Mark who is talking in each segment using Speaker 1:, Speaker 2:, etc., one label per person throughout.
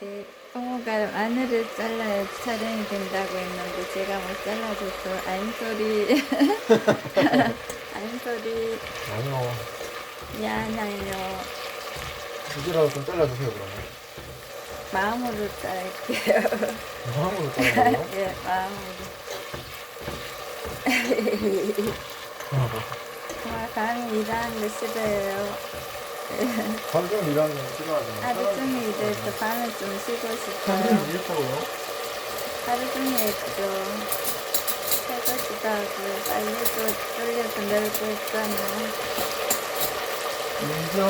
Speaker 1: 네, 동호가 마늘을 잘라야 촬영이 된다고 했는데 제가 못 잘라줘서 안소리. 안소리.
Speaker 2: 아니요.
Speaker 1: 미안해요.
Speaker 2: 이제라도 좀 잘라주세요, 그러면.
Speaker 1: 마음으로 자를게요.
Speaker 2: 마음으로 잘라요?
Speaker 1: 예 마음으로. 정말 감히 일하는 거 싫어요
Speaker 2: 하루 종일 일하는 거 싫어하잖아요.
Speaker 1: 하루 종일 일해서 밤에 좀 쉬고
Speaker 2: 하루
Speaker 1: 싶어요
Speaker 2: 종일 일했다고요?
Speaker 1: 하루 종일 했죠 설거지도 하고 빨래도 돌려서 널고 있잖아요
Speaker 2: 인정.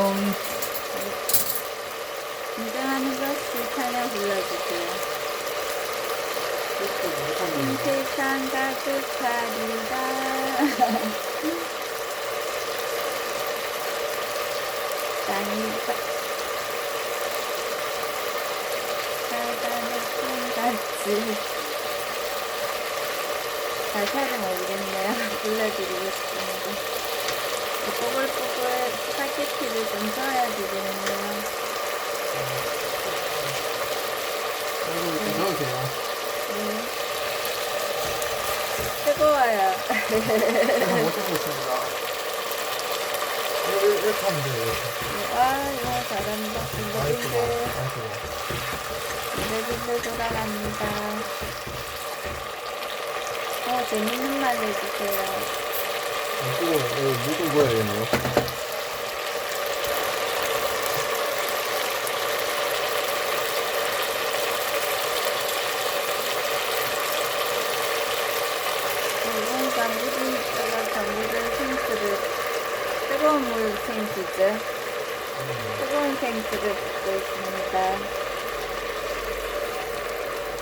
Speaker 1: 인정하는 것이 찬양 불러주세요 이 세상 가득하리라 땅이 바다의 같이. 가사를 모르겠네요 불러드리고 이 뽀글뽀글 스파게티를 좀 써야 되겠네요.
Speaker 2: 넣어도 돼요.
Speaker 1: 네. 뜨거워요.
Speaker 2: 못 쓰고 있습니다. 이렇게, 하면 돼요, 이렇게.
Speaker 1: 와 이거 잘한다
Speaker 2: 아이고,
Speaker 1: 빙글빙글
Speaker 2: 아이고.
Speaker 1: 빙글빙글 돌아갑니다. 어 재밌는 말 해주세요.
Speaker 2: 이거, 이거 무슨 거예요,
Speaker 1: 뭔가 물이 들어가서 물을 탱크를 물 탱크죠 뜨거운 탱크를 붓고 있습니다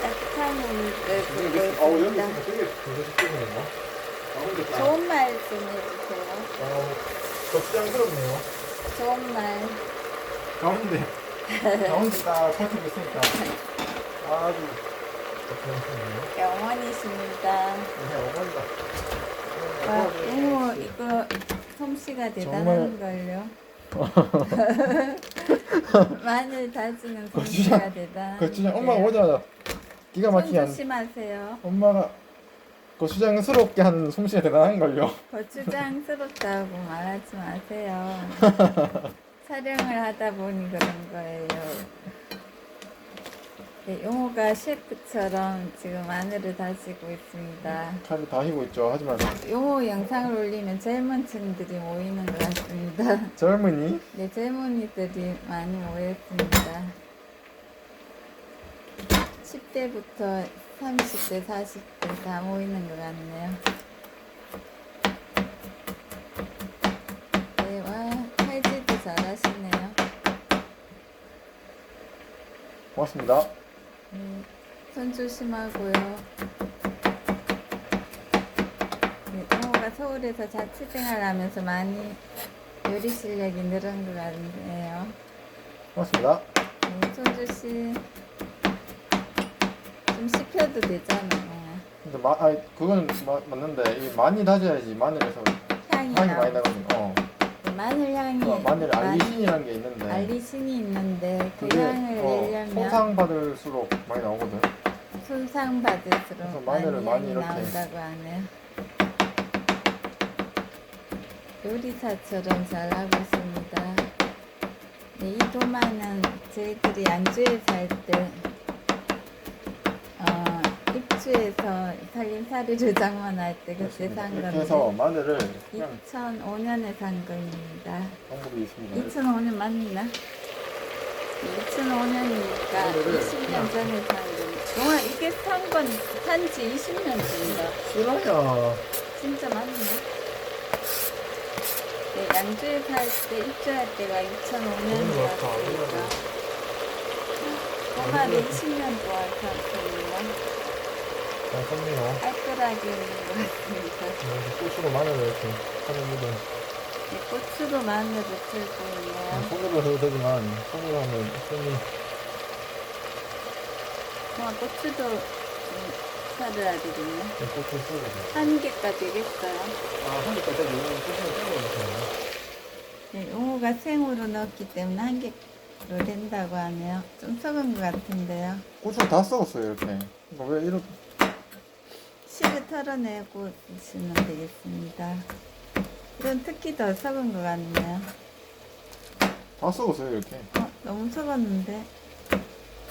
Speaker 1: 따뜻한 물을 붓고
Speaker 2: 여기
Speaker 1: 있습니다
Speaker 2: 되게. 아,
Speaker 1: 좋은 말좀 해주세요
Speaker 2: 어, 적장스럽네요.
Speaker 1: 좋은 말
Speaker 2: 가운데, 가운데 딱 설치고 있으니까 아주.
Speaker 1: 영원이십니다
Speaker 2: 네, 어머니가.
Speaker 1: 와,
Speaker 2: 네,
Speaker 1: 이모 이거 솜씨가 대단한 걸요. 마늘 다지는 솜씨가
Speaker 2: 고추장,
Speaker 1: 대단.
Speaker 2: 고추장, 엄마가 오자마자 기가 막히게 한,
Speaker 1: 조심하세요.
Speaker 2: 엄마가 고추장스럽게 한 솜씨가 대단한 걸요.
Speaker 1: 고추장스럽다고 말하지 마세요. 촬영을 하다 보니 그런 거예요. 네, 용호가 셰프처럼 지금 마늘을 다지고 있습니다.
Speaker 2: 칼을 다 휘고 있죠. 하지만
Speaker 1: 용호 영상을 올리면 젊은 층들이 모이는 것 같습니다.
Speaker 2: 젊은이
Speaker 1: 네, 젊은이들이 많이 모였습니다. 10대부터 30대, 40대 다 모이는 것 같네요. 네, 와, 칼질도 잘하시네요.
Speaker 2: 고맙습니다.
Speaker 1: 네, 손 조심하고요. 네, 이모가 서울에서 자취생활하면서 많이 요리 실력이 늘은 것 같네요.
Speaker 2: 고맙습니다.
Speaker 1: 네, 손주 씨 좀 씹혀도 되잖아요.
Speaker 2: 근데 마, 아 그건 마, 맞는데 이 많이 다져야지 마늘에서
Speaker 1: 향이,
Speaker 2: 향이
Speaker 1: 나
Speaker 2: 많이 나거든요. 어.
Speaker 1: 마늘 향이
Speaker 2: 어, 마늘
Speaker 1: 많이-
Speaker 2: 알리신이라는 게 있는데
Speaker 1: 알리신이 있는데 그
Speaker 2: 그게
Speaker 1: 향을
Speaker 2: 어,
Speaker 1: 내려면
Speaker 2: 손상 받을수록 많이 나오거든.
Speaker 1: 손상 받을수록
Speaker 2: 그래서
Speaker 1: 많이
Speaker 2: 마늘을
Speaker 1: 향이
Speaker 2: 많이 이렇게-
Speaker 1: 나온다고 하네요. 요리사처럼 잘하고 있습니다. 네, 이 도마는 저희들이 안주에 살때 어, 입주해서 살림살이를 장만 할 때 그때 산
Speaker 2: 이렇게 해서
Speaker 1: 건데
Speaker 2: 마늘을 그냥
Speaker 1: 2005년에 산 겁니다.
Speaker 2: 방법이 있습니다.
Speaker 1: 2005년 맞나? 2005년이니까
Speaker 2: 마늘을
Speaker 1: 20년
Speaker 2: 그냥-
Speaker 1: 전에 산 거. 영화 이게 산건 산지 20년 전이다.
Speaker 2: 싫어요.
Speaker 1: 진짜 맞네. 네, 양주에 살 때 입주할 때가
Speaker 2: 너무 좋다.
Speaker 1: 2005년이었으니까 정말 20년 동안 샀거든요.
Speaker 2: 잘 섭네요.
Speaker 1: 깔끔하게.
Speaker 2: 이렇게 고추로 마늘을 이렇게 하는 부분
Speaker 1: 네, 고추도 마늘을 틀고 있네요.
Speaker 2: 손으로 해도 되지만 손으로 하면 손이
Speaker 1: 와, 고추도 좀 사려야 되겠네.
Speaker 2: 고추 써야 돼.
Speaker 1: 한 개가 되겠어요.
Speaker 2: 아, 한 개까지 이거는 고추를 썰어 주세요.
Speaker 1: 네, 용어가 생으로 넣었기 때문에 한개 된다고 하네요. 좀 썩은 것 같은데요.
Speaker 2: 고추가 다 썩었어요 이렇게. 이거 왜 이렇게?
Speaker 1: 씨를 털어내고 드시면 되겠습니다. 이건 특히 더 썩은 것 같네요.
Speaker 2: 다 썩었어요 이렇게.
Speaker 1: 어, 너무 썩었는데.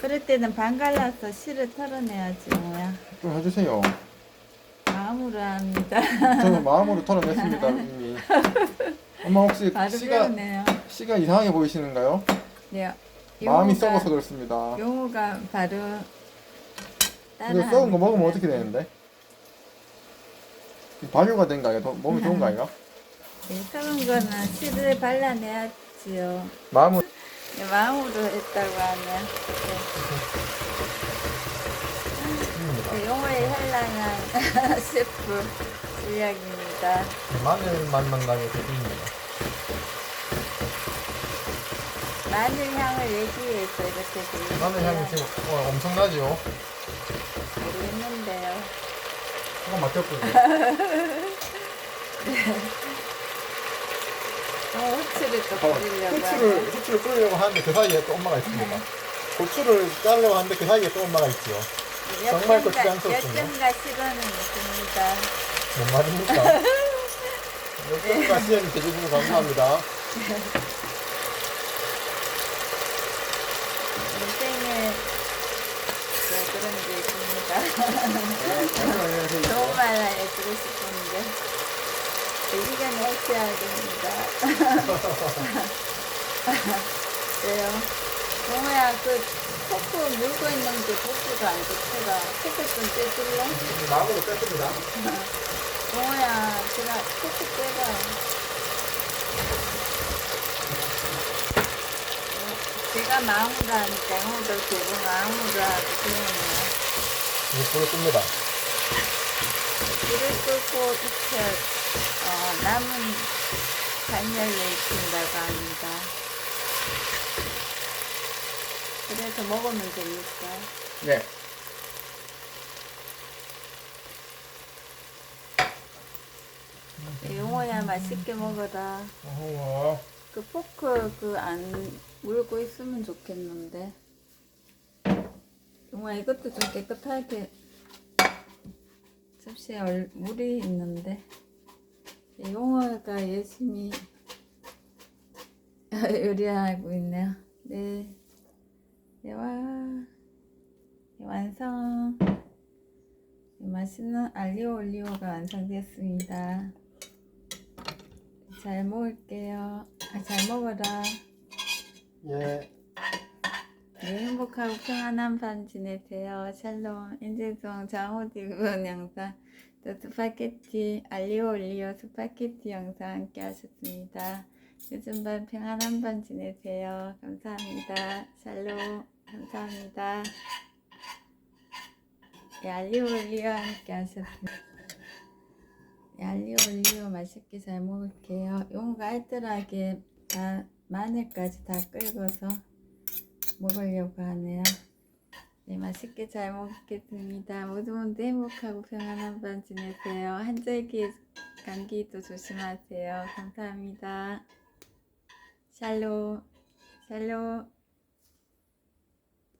Speaker 1: 그럴 때는 반 갈라서 씨를 털어내야지 뭐야.
Speaker 2: 좀 해주세요.
Speaker 1: 마음으로 합니다.
Speaker 2: 저는 마음으로 털어냈습니다 이미. 엄마 혹시
Speaker 1: 바로
Speaker 2: 씨가
Speaker 1: 배우네요.
Speaker 2: 씨가 이상하게 보이시는가요?
Speaker 1: 네.
Speaker 2: 마음이
Speaker 1: 용우가-
Speaker 2: 썩어서 그렇습니다.
Speaker 1: 용우가 바로
Speaker 2: 이거 썩은 거 먹으면 어떻게 되는데? 발효가 된 거 아니야? 더- 몸이 좋은 거 아니야?
Speaker 1: 네, 썩은 거는 씨를 발라내야지요.
Speaker 2: 마음은
Speaker 1: 네, 마음으로 했다고 하면 네. 네, 용어의 현란한 셰프 실력입니다.
Speaker 2: 마늘 맛만 나게 드립니다.
Speaker 1: 마늘 향을 내기 위해서 이렇게
Speaker 2: 마늘 향이 지금 어, 엄청나죠?
Speaker 1: 모르겠는데요.
Speaker 2: 한번 맡겼거든요.
Speaker 1: 또 후추를 또
Speaker 2: 어,
Speaker 1: 뿌리려고
Speaker 2: 후추를
Speaker 1: 하면
Speaker 2: 후추를 뿌리려고 하는데 그 사이에 또 엄마가 있습니다. 고추를 자르려고 하는데 그 사이에 또 엄마가 있지요. 정말 안쓰럽군요.
Speaker 1: 몇 점과 시간은 있습니다.
Speaker 2: 뭔 말입니까? 역경과 시연이 돼주셔서 감사합니다.
Speaker 1: 인생에 또 그런 게 있습니다. 듣고 싶은데. 이 시간에 해쳐야 됩니다. 그래요. 동호야, 그 포크 물고 있는 게 포크가 안 좋더라. 포크 좀 떼줄래?
Speaker 2: 마음으로 뺐습니다.
Speaker 1: 동호야, 제가 포크 떼봐. 제가 마음으로 하니까 형도 계속 마음으로 하고 그러네요.
Speaker 2: 이거 불을 끕니다.
Speaker 1: 불을 끄고 익혀 어, 남은 단열로 익힌다고 합니다. 그래서 먹으면 됩니까?
Speaker 2: 네.
Speaker 1: 용호야 맛있게 먹어라.
Speaker 2: 어허.
Speaker 1: 그 포크 그 안 물고 있으면 좋겠는데. 용호야 이것도 좀 깨끗하게 접시에 얼- 물이 있는데. 용호가 열심히 요리하고 있네요. 네. 네, 와. 네, 완성. 네, 맛있는 알리오 올리오가 완성됐습니다. 잘 먹을게요. 아, 잘 먹어라.
Speaker 2: 예.
Speaker 1: 네, 행복하고 평안한 밤 지내세요. 샬롬. 인제송 장호디 부분 영상, 또 스파게티, 알리오 올리오 스파게티 영상 함께 하셨습니다. 요즘 밤 평안한 밤 지내세요. 감사합니다. 샬롬. 감사합니다. 예, 알리오 올리오 함께 하셨습니다. 예, 알리오 올리오 맛있게 잘 먹을게요. 용가 알뜰하게 다 마늘까지 다 끓여서 먹으려고 하네요. 네, 맛있게 잘 먹겠습니다. 모두 모두 행복하고 평안한 밤 지내세요. 한절기 감기도 조심하세요. 감사합니다. 샬롬, 샬롬.